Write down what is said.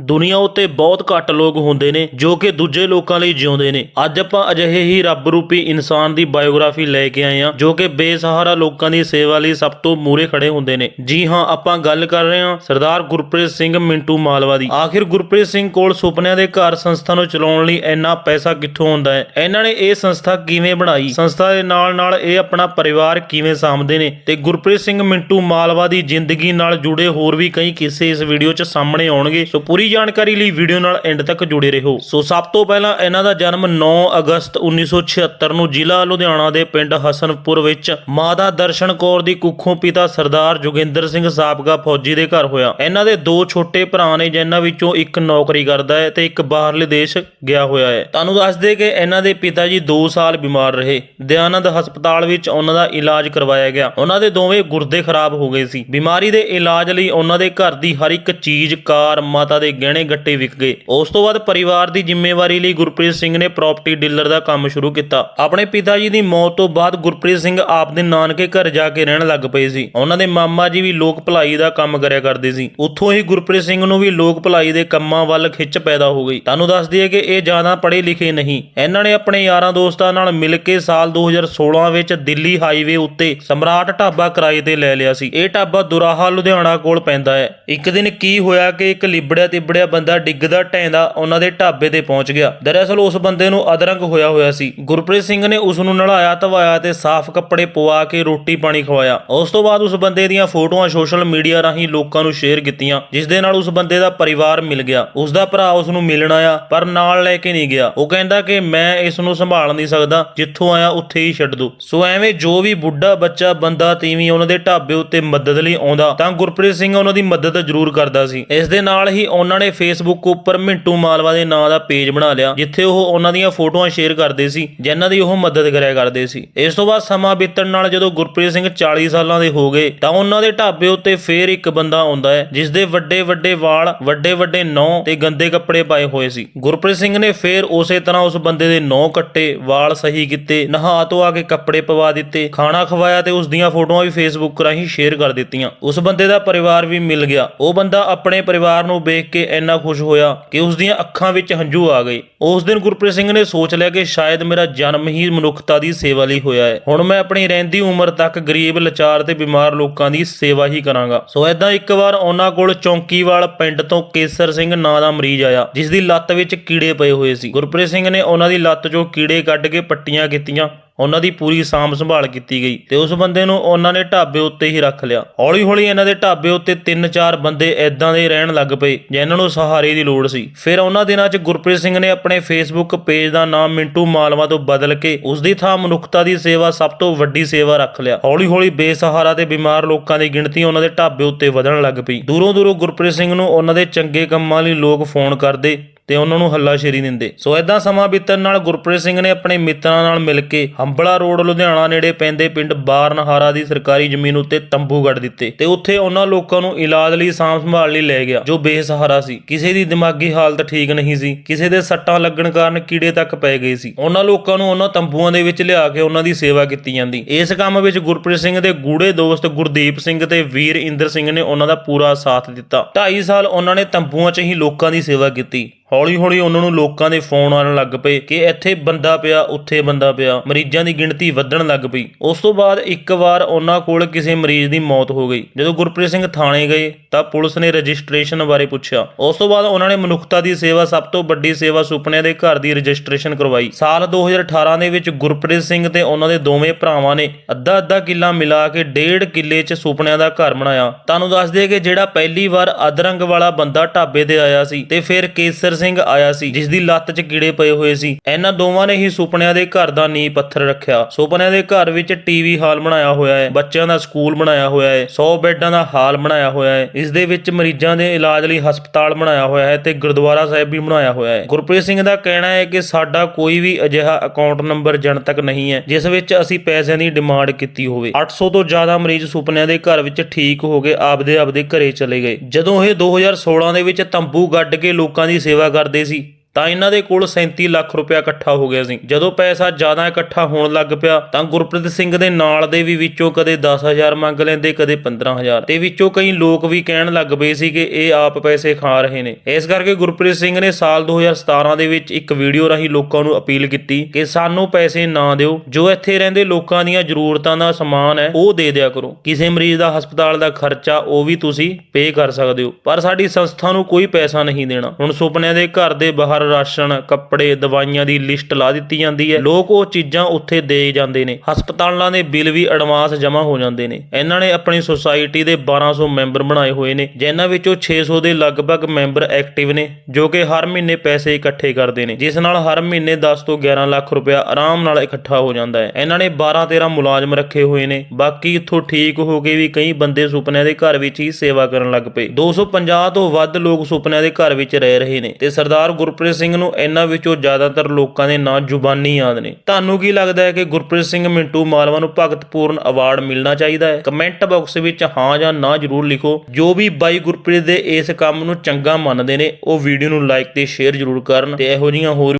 ਦੁਨੀਆ ਉੱਤੇ ਬਹੁਤ ਘੱਟ ਲੋਕ ਹੁੰਦੇ ਨੇ ਜੋ ਕਿ ਦੂਜੇ ਲੋਕਾਂ ਲਈ ਜਿਉਂਦੇ ਨੇ। ਅੱਜ ਆਪਾਂ ਅਜਿਹੇ ਹੀ ਰੱਬ ਰੂਪੀ ਇਨਸਾਨ ਦੀ ਬਾਇਓਗ੍ਰਾਫੀ ਲੈ ਕੇ ਆਏ ਹਾਂ, ਜੋ ਕਿ ਬੇਸਹਾਰਾ ਲੋਕਾਂ ਦੀ ਸੇਵਾ ਲਈ ਸਭ ਤੋਂ ਮੂਰੇ ਖੜੇ ਹੁੰਦੇ ਨੇ। ਜੀ ਹਾਂ, ਆਪਾਂ ਗੱਲ ਕਰ ਰਹੇ ਹਾਂ ਸਰਦਾਰ ਗੁਰਪ੍ਰੀਤ ਸਿੰਘ ਮਿੰਟੂ ਮਾਲਵਾ ਦੀ। ਆਖਿਰ ਗੁਰਪ੍ਰੀਤ ਸਿੰਘ ਕੋਲ ਸੁਪਨਿਆਂ ਦੇ ਘਰ ਸੰਸਥਾ ਨੂੰ ਚਲਾਉਣ ਲਈ ਇੰਨਾ ਪੈਸਾ ਕਿੱਥੋਂ ਆਉਂਦਾ ਹੈ? ਇਹਨਾਂ ਨੇ ਇਹ ਸੰਸਥਾ ਕਿਵੇਂ ਬਣਾਈ? ਸੰਸਥਾ ਦੇ ਨਾਲ ਨਾਲ ਇਹ ਆਪਣਾ ਪਰਿਵਾਰ ਕਿਵੇਂ ਸਾਂਭਦੇ ਨੇ? ਤੇ ਗੁਰਪ੍ਰੀਤ ਸਿੰਘ ਮਿੰਟੂ ਮਾਲਵਾ ਦੀ ਜ਼ਿੰਦਗੀ ਨਾਲ ਜੁੜੇ ਹੋਰ ਵੀ ਕਈ ਕਿੱਸੇ ਇਸ ਵੀਡੀਓ 'ਚ ਸਾਹਮਣੇ ਆਉਣਗੇ। ਸੋ ਪੂਰੀ ਜਾਣਕਾਰੀ ਲਈ ਵੀਡੀਓ ਨਾਲ ਐਂਡ ਤੱਕ ਜੁੜੇ ਰਹੋ। ਸੋ ਸਭ ਤੋਂ ਪਹਿਲਾਂ ਇਹਨਾਂ ਦਾ ਜਨਮ 9 ਅਗਸਤ 1976 ਨੂੰ ਜ਼ਿਲ੍ਹਾ ਲੁਧਿਆਣਾ ਦੇ ਪਿੰਡ ਹਸਨਪੁਰ ਵਿੱਚ ਮਾਤਾ ਦਰਸ਼ਨ ਕੌਰ ਦੀ ਕੁੱਖੋਂ ਪਿਤਾ ਸਰਦਾਰ ਜੋਗਿੰਦਰ ਸਿੰਘ ਸਾਬਕਾ ਫੌਜੀ ਦੇ ਘਰ ਹੋਇਆ। ਇਹਨਾਂ ਦੇ ਦੋ ਛੋਟੇ ਭਰਾ ਨੇ, ਜਿਨ੍ਹਾਂ ਵਿੱਚੋਂ ਇੱਕ ਨੌਕਰੀ ਕਰਦਾ ਹੈ ਤੇ ਇੱਕ ਬਾਹਰਲੇ ਦੇਸ਼ ਗਿਆ ਹੋਇਆ ਹੈ। ਤੁਹਾਨੂੰ ਦੱਸ ਦੇ ਕਿ ਇਹਨਾਂ ਦੇ ਪਿਤਾ ਜੀ 2 ਸਾਲ ਬਿਮਾਰ ਰਹੇ। ਦਿਆਨੰਦ ਹਸਪਤਾਲ ਵਿੱਚ ਉਹਨਾਂ ਦਾ ਇਲਾਜ ਕਰਵਾਇਆ ਗਿਆ। ਉਹਨਾਂ ਦੇ ਦੋਵੇਂ ਗੁਰਦੇ ਖਰਾਬ ਹੋ ਗਏ ਸੀ। ਬਿਮਾਰੀ ਦੇ ਇਲਾਜ ਲਈ ਉਹਨਾਂ ਦੇ ਘਰ ਦੀ ਹਰ ਇੱਕ ਚੀਜ਼, ਕਾਰ, ਮਾਤਾ ਦੇ ਗਹਿਣੇ ਗੱਟੇ ਵਿਕ ਗਏ। ਉਸ ਤੋਂ ਬਾਅਦ ਪਰਿਵਾਰ ਦੀ ਜ਼ਿੰਮੇਵਾਰੀ ਲਈ ਗੁਰਪ੍ਰੀਤ ਸਿੰਘ ਨੇ ਪ੍ਰਾਪਰਟੀ ਡੀਲਰ ਦਾ ਕੰਮ ਸ਼ੁਰੂ ਕੀਤਾ। ਆਪਣੇ ਪਿਤਾ ਜੀ ਦੀ ਮੌਤ ਤੋਂ ਬਾਅਦ ਗੁਰਪ੍ਰੀਤ ਸਿੰਘ ਆਪ ਦੇ ਨਾਨਕੇ ਘਰ ਜਾ ਕੇ ਰਹਿਣ ਲੱਗ ਪਏ ਸੀ। ਉਹਨਾਂ ਦੇ ਮਾਮਾ ਜੀ ਵੀ ਲੋਕ ਭਲਾਈ ਦਾ ਕੰਮ ਕਰਿਆ ਕਰਦੇ ਸੀ। ਉੱਥੋਂ ਹੀ ਗੁਰਪ੍ਰੀਤ ਸਿੰਘ ਨੂੰ ਵੀ ਲੋਕ ਭਲਾਈ ਦੇ ਕੰਮਾਂ ਵੱਲ ਖਿੱਚ ਪੈਦਾ ਹੋ ਗਈ। ਤੁਹਾਨੂੰ ਦੱਸ ਦਈਏ ਕਿ ਇਹ ਜ਼ਿਆਦਾ ਪੜ੍ਹੇ ਲਿਖੇ ਨਹੀਂ। ਇਹਨਾਂ ਨੇ ਆਪਣੇ ਯਾਰਾਂ ਦੋਸਤਾਂ ਨਾਲ ਮਿਲ ਕੇ ਸਾਲ 2016 ਵਿੱਚ ਦਿੱਲੀ ਹਾਈਵੇ ਉੱਤੇ ਸਮਰਾਟ ਢਾਬਾ ਕਿਰਾਏ ਤੇ ਲੈ ਲਿਆ ਸੀ। ਇਹ ਢਾਬਾ ਦੁਰਾਹਾ ਲੁਧਿਆਣਾ ਕੋਲ ਪੈਂਦਾ ਹੈ। ਇੱਕ ਦਿਨ ਕੀ ਹੋਇਆ ਕਿ ਇੱਕ ਲਿਬੜਿਆ ਤੇ ਤਿਬੜਿਆ ਬੰਦਾ ਡਿੱਗਦਾ ਢੈਂਦਾ ਉਹਨਾਂ ਦੇ ਢਾਬੇ ਤੇ ਪਹੁੰਚ ਗਿਆ। ਦਰਅਸਲ ਉਸ ਬੰਦੇ ਨੂੰ ਅਧਰੰਗ ਹੋਇਆ ਹੋਇਆ ਸੀ। ਗੁਰਪ੍ਰੀਤ ਸਿੰਘ ਨੇ ਉਸ ਨੂੰ ਨਲਾਇਆ, ਧਵਾਇਆ ਤੇ ਸਾਫ਼ ਕੱਪੜੇ ਪਵਾ ਕੇ ਰੋਟੀ ਪਾਣੀ ਖਵਾਇਆ। ਉਸ ਤੋਂ ਬਾਅਦ ਉਸ ਬੰਦੇ ਦੀਆਂ ਫੋਟੋਆਂ ਸੋਸ਼ਲ ਮੀਡੀਆ ਰਾਹੀਂ ਲੋਕਾਂ ਨੂੰ ਸ਼ੇਅਰ ਕੀਤੀਆਂ, ਜਿਸ ਦੇ ਨਾਲ ਉਸ ਬੰਦੇ ਦਾ ਪਰਿਵਾਰ ਮਿਲ ਗਿਆ। ਉਸ ਦਾ ਭਰਾ ਉਸ ਨੂੰ ਮਿਲਣ ਆਇਆ, ਪਰ ਨਾਲ ਲੈ ਕੇ ਨਹੀਂ ਗਿਆ। ਉਹ ਕਹਿੰਦਾ ਕਿ ਮੈਂ ਇਸ ਨੂੰ ਸੰਭਾਲ ਨਹੀਂ ਸਕਦਾ, ਜਿੱਥੋਂ ਆਇਆ ਉੱਥੇ ਹੀ ਛੱਡ ਦੋ। ਸੋ ਐਵੇਂ ਜੋ ਵੀ ਬੁੱਢਾ ਬੱਚਾ, ਬੰਦਾ ਤੀਵੀਂ ਉਹਨਾਂ ਦੇ ਢਾਬੇ ਉੱਤੇ ਮਦਦ ਲਈ ਆਉਂਦਾ, ਤਾਂ ਗੁਰਪ੍ਰੀਤ ਸਿੰਘ ਉਹਨਾਂ ਦੀ ਮਦਦ ਜ਼ਰੂਰ ਕਰਦਾ ਸੀ। ਇਸ ਦੇ ਨਾਲ ਹੀ ਉਹਨਾਂ ਨੇ ਫੇਸਬੁੱਕ ਉੱਪਰ ਮਿੰਟੂ ਮਾਲਵਾ ਦੇ ਨਾਂ ਦਾ ਪੇਜ ਬਣਾ ਲਿਆ, ਜਿੱਥੇ ਉਹ ਉਹਨਾਂ ਦੀਆਂ ਫੋਟੋਆਂ ਸ਼ੇਅਰ ਕਰਦੇ ਸੀ, ਜਿਨ੍ਹਾਂ ਦੀ ਉਹ ਮਦਦ ਕਰਿਆ ਕਰਦੇ ਸੀ। ਇਸ ਤੋਂ ਬਾਅਦ ਸਮਾਂ ਬੀਤਣ ਨਾਲ ਜਦੋਂ ਗੁਰਪ੍ਰੀਤ ਸਿੰਘ 40 ਸਾਲਾਂ ਦੇ ਹੋ ਗਏ, ਤਾਂ ਉਹਨਾਂ ਦੇ ਢਾਬੇ ਉੱਤੇ ਫੇਰ ਇੱਕ ਬੰਦਾ ਆਉਂਦਾ ਹੈ ਜਿਸ ਦੇ ਵੱਡੇ ਵੱਡੇ ਵਾਲ, ਵੱਡੇ ਵੱਡੇ ਨੌ ਤੇ ਗੰਦੇ ਕੱਪੜੇ ਪਾਏ ਹੋਏ ਸੀ। ਗੁਰਪ੍ਰੀਤ ਸਿੰਘ ਨੇ ਫੇਰ ਉਸੇ ਤਰ੍ਹਾਂ ਉਸ ਬੰਦੇ ਦੇ ਨੌ ਕੱਟੇ, ਵਾਲ ਸਹੀ ਕੀਤੇ, ਨਹਾ ਧੋਆ ਕੇ ਕੱਪੜੇ ਪਵਾ ਦਿੱਤੇ, ਖਾਣਾ ਖਵਾਇਆ ਤੇ ਉਸ ਦੀਆਂ ਫੋਟੋਆਂ ਵੀ ਫੇਸਬੁੱਕ ਰਾਹੀਂ ਸ਼ੇਅਰ ਕਰ ਦਿੱਤੀਆਂ। ਉਸ ਬੰਦੇ ਦਾ ਪਰਿਵਾਰ ਵੀ ਮਿਲ ਗਿਆ। ਉਹ ਬੰਦਾ ਆਪਣੇ ਪਰਿਵਾਰ ਨੂੰ ਵੇਖ ਕੇ ਇੰਨਾ ਖੁਸ਼ ਹੋਇਆ ਕਿ ਉਸ ਦੀਆਂ ਅੱਖਾਂ ਵਿੱਚ ਹੰਝੂ ਆ ਗਏ। ਉਸ ਦਿਨ ਗੁਰਪ੍ਰੀਤ ਸਿੰਘ ਨੇ ਸੋਚ ਲਿਆ ਕਿ ਸ਼ਾਇਦ ਮੇਰਾ ਜਨਮ ਹੀ ਮਨੁੱਖਤਾ ਦੀ ਸੇਵਾ ਲਈ ਹੋਇਆ ਹੈ। ਹੁਣ ਮੈਂ ਆਪਣੀ ਰਹਿੰਦੀ ਉਮਰ ਤੱਕ ਗਰੀਬ, ਲਾਚਾਰ ਤੇ ਬਿਮਾਰ ਲੋਕਾਂ ਦੀ ਸੇਵਾ ਹੀ ਕਰਾਂਗਾ। ਸੋ ਐਦਾਂ ਇੱਕ ਵਾਰ ਉਹਨਾਂ ਕੋਲ ਚੌਂਕੀਵਾਲ ਪਿੰਡ ਤੋਂ ਕੇਸਰ ਸਿੰਘ ਨਾਂ ਦਾ ਮਰੀਜ਼ ਆਇਆ ਜਿਸ ਦੀ ਲੱਤ ਵਿੱਚ ਕੀੜੇ ਪਏ ਹੋਏ ਸੀ। ਗੁਰਪ੍ਰੀਤ ਸਿੰਘ ਨੇ ਉਹਨਾਂ ਦੀ ਲੱਤ 'ਚੋਂ ਕੀੜੇ ਕੱਢ ਕੇ ਪੱਟੀਆਂ ਕੀਤੀਆਂ। ਉਹਨਾਂ ਦੀ ਪੂਰੀ ਸਾਂਭ ਸੰਭਾਲ ਕੀਤੀ ਗਈ ਤੇ ਉਸ ਬੰਦੇ ਨੂੰ ਉਹਨਾਂ ਨੇ ਢਾਬੇ ਉੱਤੇ ਹੀ ਰੱਖ ਲਿਆ। ਹੌਲੀ ਹੌਲੀ ਇਹਨਾਂ ਦੇ ਢਾਬੇ ਉੱਤੇ ਤਿੰਨ ਚਾਰ ਬੰਦੇ ਐਦਾਂ ਦੇ ਰਹਿਣ ਲੱਗ ਪਏ, ਜਿਨ੍ਹਾਂ ਨੂੰ ਸਹਾਰੇ ਦੀ ਲੋੜ ਸੀ। ਫਿਰ ਉਹਨਾਂ ਦਿਨਾਂ 'ਚ ਗੁਰਪ੍ਰੀਤ ਸਿੰਘ ਨੇ ਆਪਣੇ ਫੇਸਬੁੱਕ ਪੇਜ ਦਾ ਨਾਮ ਮਿੰਟੂ ਮਾਲਵਾ ਤੋਂ ਬਦਲ ਕੇ ਉਸ ਦੀ ਥਾਂ ਮਨੁੱਖਤਾ ਦੀ ਸੇਵਾ ਸਭ ਤੋਂ ਵੱਡੀ ਸੇਵਾ ਰੱਖ ਲਿਆ। ਹੌਲੀ ਹੌਲੀ ਬੇਸਹਾਰਾ ਤੇ ਬਿਮਾਰ ਲੋਕਾਂ ਦੀ ਗਿਣਤੀ ਉਹਨਾਂ ਦੇ ਢਾਬੇ ਉੱਤੇ ਵਧਣ ਲੱਗ ਪਈ। ਦੂਰੋਂ ਦੂਰੋਂ ਗੁਰਪ੍ਰੀਤ ਸਿੰਘ ਨੂੰ ਉਹਨਾਂ ਦੇ ਚੰਗੇ ਕੰਮਾਂ ਲਈ ਲੋਕ ਫੋਨ ਕਰਦੇ ਤੇ ਉਹਨਾਂ ਨੂੰ ਹੱਲਾਸ਼ੇਰੀ ਦਿੰਦੇ। ਸੋ ਐਦਾਂ ਸਮਾਂ ਬੀਤਣ ਨਾਲ ਗੁਰਪ੍ਰੀਤ ਸਿੰਘ ਨੇ ਆਪਣੇ ਮਿੱਤਰਾਂ ਨਾਲ ਮਿਲ ਕੇ ਹੰਬਲਾ ਰੋਡ, ਲੁਧਿਆਣਾ ਨੇੜੇ ਪੈਂਦੇ ਪਿੰਡ ਬਾਰਨਹਾਰਾ ਦੀ ਸਰਕਾਰੀ ਜ਼ਮੀਨ ਉੱਤੇ ਤੰਬੂ ਗੱਡ ਦਿੱਤੇ ਤੇ ਉੱਥੇ ਉਹਨਾਂ ਲੋਕਾਂ ਨੂੰ ਇਲਾਜ ਲਈ ਸਾਂਭ ਸੰਭਾਲ ਲਈ ਲੈ ਗਿਆ, ਜੋ ਬੇਸਹਾਰਾ ਸੀ। ਕਿਸੇ ਦੀ ਦਿਮਾਗੀ ਹਾਲਤ ਠੀਕ ਨਹੀਂ ਸੀ, ਕਿਸੇ ਦੇ ਸੱਟਾਂ ਲੱਗਣ ਕਾਰਨ ਕੀੜੇ ਤੱਕ ਪੈ ਗਏ ਸੀ। ਉਹਨਾਂ ਲੋਕਾਂ ਨੂੰ ਉਹਨਾਂ ਤੰਬੂਆਂ ਦੇ ਵਿੱਚ ਲਿਆ ਕੇ ਉਹਨਾਂ ਦੀ ਸੇਵਾ ਕੀਤੀ ਜਾਂਦੀ। ਇਸ ਕੰਮ ਵਿੱਚ ਗੁਰਪ੍ਰੀਤ ਸਿੰਘ ਦੇ ਗੂੜੇ ਦੋਸਤ ਗੁਰਦੀਪ ਸਿੰਘ ਤੇ ਵੀਰ ਇੰਦਰ ਸਿੰਘ ਨੇ ਉਹਨਾਂ ਦਾ ਪੂਰਾ ਸਾਥ ਦਿੱਤਾ। 2.5 ਸਾਲ ਉਹਨਾਂ ਨੇ ਤੰਬੂਆਂ 'ਚ ਹੀ ਲੋਕਾਂ ਦੀ ਸੇਵਾ ਕੀਤੀ। ਹੌਲੀ ਹੌਲੀ ਉਹਨਾਂ ਨੂੰ ਲੋਕਾਂ ਦੇ ਫੋਨ ਆਉਣ ਲੱਗ ਪਏ ਕਿ ਇੱਥੇ ਬੰਦਾ ਪਿਆ, ਉੱਥੇ ਬੰਦਾ ਪਿਆ। ਮਰੀਜ਼ਾਂ ਦੀ ਗਿਣਤੀ ਵਧਣ ਲੱਗ ਪਈ। ਉਸ ਤੋਂ ਬਾਅਦ ਇੱਕ ਵਾਰ ਉਹਨਾਂ ਕੋਲ ਕਿਸੇ ਮਰੀਜ਼ ਦੀ ਮੌਤ ਹੋ ਗਈ। ਜਦੋਂ ਗੁਰਪ੍ਰੀਤ ਸਿੰਘ ਥਾਣੇ ਗਏ ਤਾਂ ਪੁਲਿਸ ਨੇ ਰਜਿਸਟ੍ਰੇਸ਼ਨ ਬਾਰੇ ਪੁੱਛਿਆ। ਉਸ ਤੋਂ ਬਾਅਦ ਉਹਨਾਂ ਨੇ ਮਨੁੱਖਤਾ ਦੀ ਸੇਵਾ, ਸਭ ਤੋਂ ਵੱਡੀ ਸੇਵਾ ਸੁਪਨਿਆਂ ਦੇ ਘਰ ਦੀ ਰਜਿਸਟ੍ਰੇਸ਼ਨ ਕਰਵਾਈ। ਸਾਲ 2018 ਦੇ ਵਿੱਚ ਗੁਰਪ੍ਰੀਤ ਸਿੰਘ ਤੇ ਉਹਨਾਂ ਦੇ ਦੋਵੇਂ ਭਰਾਵਾਂ ਨੇ ਅੱਧਾ ਅੱਧਾ ਕਿੱਲਾ ਮਿਲਾ ਕੇ ਡੇਢ ਕਿੱਲੇ 'ਚ ਸੁਪਨਿਆਂ ਦਾ ਘਰ ਬਣਾਇਆ। ਤੁਹਾਨੂੰ ਦੱਸ ਦਈਏ ਕਿ ਜਿਹੜਾ ਪਹਿਲੀ ਵਾਰ ਅਦਰੰਗ ਵਾਲਾ ਬੰਦਾ ਢਾਬੇ ਤੇ ਆਇਆ ਸੀ ਤੇ ਫਿਰ ਕੇਸਰ ਸਿੰਘ ਆਇਆ ਸੀ ਜਿਸ ਦੀ ਲੱਤ 'ਚ ਕੀੜੇ ਪਏ ਹੋਏ ਸੀ। ਇਹਨਾਂ ਦੋਵਾਂ ਨੇ ਹੀ ਸੁਪਨਿਆਂ ਦੇ ਘਰ ਦਾ ਨੀਂਹ ਪੱਥਰ ਰੱਖਿਆ। ਸੁਪਨਿਆਂ ਦੇ ਘਰ ਵਿੱਚ ਟੀਵੀ ਹਾਲ ਬਣਾਇਆ ਹੋਇਆ ਹੈ, ਬੱਚਿਆਂ ਦਾ ਸਕੂਲ ਬਣਾਇਆ ਹੋਇਆ ਹੈ 100 ਬੈੱਡਾਂ ਦਾ ਹਾਲ ਬਣਾਇਆ ਹੋਇਆ ਹੈ। ਇਸ ਦੇ ਵਿੱਚ ਮਰੀਜ਼ਾਂ ਦੇ ਇਲਾਜ ਲਈ ਹਸਪਤਾਲ ਬਣਾਇਆ ਹੋਇਆ ਹੈ ਤੇ ਗੁਰਦੁਆਰਾ ਸਾਹਿਬ ਵੀ ਬਣਾਇਆ ਹੋਇਆ ਹੈ। ਗੁਰਪ੍ਰੀਤ ਸਿੰਘ ਦਾ ਕਹਿਣਾ ਹੈ ਕਿ ਸਾਡਾ ਕੋਈ ਵੀ ਅਜਿਹਾ ਅਕਾਊਂਟ ਨੰਬਰ ਜਨਤਕ ਨਹੀਂ ਹੈ, ਜਿਸ ਵਿੱਚ ਅਸੀਂ ਪੈਸਿਆਂ ਦੀ ਡਿਮਾਂਡ ਕੀਤੀ ਹੋਵੇ। 800 ਤੋਂ ਜ਼ਿਆਦਾ ਮਰੀਜ਼ ਸੁਪਨਿਆਂ ਦੇ ਘਰ ਵਿੱਚ ਠੀਕ ਹੋ ਕੇ ਆਪਦੇ ਆਪਦੇ ਘਰੇ ਚਲੇ ਗਏ। ਜਦੋਂ ਇਹ 2016 ਦੇ ਵਿੱਚ ਤੰਬੂ ਗੱਡ ਕੇ ਲੋਕਾਂ ਦੀ ਸੇਵਾ ਕਰਦੇ ਸੀ। ਤਾਂ ਇਹਨਾਂ ਦੇ ਕੋਲ 37 ਲੱਖ ਰੁਪਇਆ ਇਕੱਠਾ ਹੋ ਗਿਆ ਸੀ। ਜਦੋਂ ਪੈਸਾ ਜ਼ਿਆਦਾ ਇਕੱਠਾ ਹੋਣ ਲੱਗ ਪਿਆ, ਤਾਂ ਗੁਰਪ੍ਰੀਤ ਸਿੰਘ ਦੇ ਨਾਲ ਦੇ ਵੀ ਵਿੱਚੋਂ ਕਦੇ 10000 ਮੰਗ ਲੈਂਦੇ, ਕਦੇ 15000 ਤੇ ਵਿੱਚੋਂ ਕਈ ਲੋਕ ਵੀ ਕਹਿਣ ਲੱਗ ਪਏ ਸੀ ਕਿ ਇਹ ਆਪ ਪੈਸੇ ਖਾ ਰਹੇ ਨੇ। ਇਸ ਕਰਕੇ ਗੁਰਪ੍ਰੀਤ ਸਿੰਘ ਨੇ ਸਾਲ 2017 ਦੇ ਵਿੱਚ ਇੱਕ ਵੀਡੀਓ ਰਾਹੀਂ ਲੋਕਾਂ ਨੂੰ ਅਪੀਲ ਕੀਤੀ ਕਿ ਸਾਨੂੰ ਪੈਸੇ ਨਾ ਦਿਓ। ਜੋ ਇੱਥੇ ਰਹਿੰਦੇ ਲੋਕਾਂ ਦੀਆਂ ਜ਼ਰੂਰਤਾਂ ਦਾ ਸਮਾਨ ਹੈ, ਉਹ ਦੇ ਦਿਆ ਕਰੋ। ਕਿਸੇ ਮਰੀਜ਼ ਦਾ ਹਸਪਤਾਲ ਦਾ ਖਰਚਾ, ਉਹ ਵੀ ਤੁਸੀਂ ਪੇ ਕਰ ਸਕਦੇ ਹੋ। ਪਰ ਸਾਡੀ ਸੰਸਥਾ ਨੂੰ ਕੋਈ ਪੈਸਾ ਨਹੀਂ ਦੇਣਾ। ਹੁਣ ਸੁਪਨਿਆਂ ਦੇ ਘਰ ਦੇ ਬਾਹਰ ਰਾਸ਼ਨ, ਕੱਪੜੇ, ਦਵਾਈਆਂ ਦੀ ਲਿਸਟ ਲਾ ਦਿੱਤੀ ਜਾਂਦੀ ਹੈ। ਲੋਕ ਉਹ ਚੀਜ਼ਾਂ ਉੱਥੇ ਦੇ ਜਾਂਦੇ ਨੇ। ਹਸਪਤਾਲਾਂ ਦੇ ਬਿੱਲ ਵੀ ਐਡਵਾਂਸ ਜਮ੍ਹਾਂ ਹੋ ਜਾਂਦੇ ਨੇ। ਇਹਨਾਂ ਨੇ ਆਪਣੀ ਸੁਸਾਇਟੀ ਦੇ 1200 ਮੈਂਬਰ ਬਣਾਏ ਹੋਏ ਨੇ, ਜਿਨ੍ਹਾਂ ਵਿੱਚੋਂ 600 ਦੇ ਲਗਭਗ ਮੈਂਬਰ ਐਕਟਿਵ ਨੇ, ਜੋ ਕਿ ਹਰ ਮਹੀਨੇ ਪੈਸੇ ਇਕੱਠੇ ਕਰਦੇ ਨੇ, ਜਿਸ ਨਾਲ ਹਰ ਮਹੀਨੇ 10 ਤੋਂ 11 ਲੱਖ ਰੁਪਇਆ ਆਰਾਮ ਨਾਲ ਇਕੱਠਾ ਹੋ ਜਾਂਦਾ ਹੈ। ਇਹਨਾਂ ਨੇ 12 13 ਮੁਲਾਜ਼ਮ ਰੱਖੇ ਹੋਏ ਨੇ। ਬਾਕੀ ਇੱਥੋਂ ਠੀਕ ਹੋ ਕੇ ਵੀ ਕਈ ਬੰਦੇ ਸੁਪਨਿਆਂ ਦੇ ਘਰ ਵਿੱਚ ਹੀ ਸੇਵਾ ਕਰਨ ਲੱਗ ਪਏ। 250 ਤੋਂ ਵੱਧ ਲੋਕ ਸੁਪਨਿਆਂ ਦੇ ਘਰ ਵਿੱਚ ਰਹਿ ਰਹੇ ਨੇ ਤੇ ਸਰਦਾਰ ਗੁਰਪ੍ਰੀਤ ਸਿੰਘ ਨੂੰ ਇਹਨਾਂ ਵਿੱਚੋਂ ਜ਼ਿਆਦਾਤਰ ਲੋਕਾਂ ਦੇ ਨਾਂ ਜ਼ੁਬਾਨੀ ਯਾਦ ਨੇ। ਤੁਹਾਨੂੰ ਕੀ ਲੱਗਦਾ ਹੈ ਕਿ ਗੁਰਪ੍ਰੀਤ ਸਿੰਘ ਮਿੰਟੂ ਮਾਲਵਾ ਨੂੰ ਭਗਤ ਪੂਰਨ ਅਵਾਰਡ ਮਿਲਣਾ ਚਾਹੀਦਾ ਹੈ? ਕਮੈਂਟ ਬਾਕਸ ਵਿੱਚ ਹਾਂ ਜਾਂ ਨਾ ਜ਼ਰੂਰ ਲਿਖੋ। ਜੋ ਵੀ ਬਾਈ ਗੁਰਪ੍ਰੀਤ ਦੇ ਇਸ ਕੰਮ ਨੂੰ ਚੰਗਾ ਮੰਨਦੇ ਨੇ, ਉਹ ਵੀਡੀਓ ਨੂੰ ਲਾਈਕ ਤੇ ਸ਼ੇਅਰ ਜ਼ਰੂਰ ਕਰਨ ਤੇ ਇਹੋ ਜਿਹੀਆਂ ਹੋਰ